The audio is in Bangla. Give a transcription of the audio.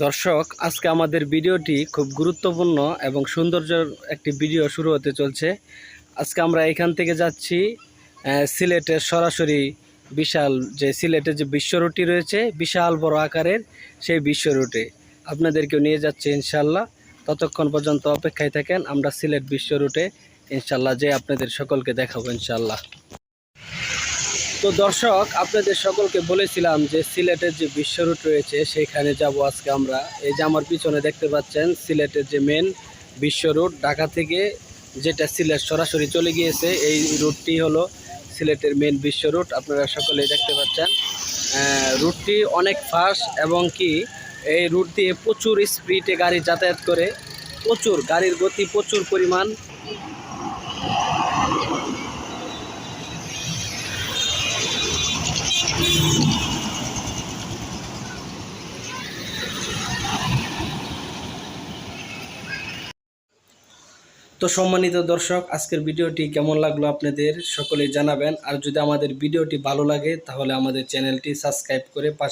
দর্শক, আজকে আমাদের ভিডিওটি খুব গুরুত্বপূর্ণ এবং সৌন্দর্যের একটি ভিডিও শুরু হতে চলছে। আজকে আমরা এখান থেকে যাচ্ছি সিলেটের সরাসরি বিশাল যে সিলেটের যে বিশ্ব রুটি রয়েছে, বিশাল বড় আকারের সেই বিশ্ব রুটে। আপনাদেরকেও নিয়ে যাচ্ছে ইনশাল্লাহ। ততক্ষণ পর্যন্ত অপেক্ষায় থাকেন, আমরা সিলেট বিশ্ব রুটে ইনশাল্লাহ যে আপনাদের সকলকে দেখাবো ইনশাল্লাহ। তো দর্শক, আপনাদের সকলকে বলেছিলাম যে সিলেটের যে বিশ্ব রুট রয়েছে, সেখানে যাব আজকে আমরা। এই যে আমার পিছনে দেখতে পাচ্ছেন, সিলেটের যে মেন বিশ্ব রুট, ঢাকা থেকে যেটা সিলেট সরাসরি চলে গিয়েছে, এই রুটটি হলো সিলেটের মেন বিশ্ব রুট। আপনারা সকলেই দেখতে পাচ্ছেন। রুটটি অনেক ফাস্ট এবং কি, এই রুট দিয়ে প্রচুর স্পিডে গাড়ি যাতায়াত করে। প্রচুর, গাড়ির গতি প্রচুর পরিমাণ। তো সম্মানিত দর্শক, আজকের ভিডিওটি কেমন লাগল আপনাদের সকলে জানাবেন। আর যদি আমাদের ভিডিওটি ভালো লাগে, তাহলে আমাদের চ্যানেলটি সাবস্ক্রাইব করে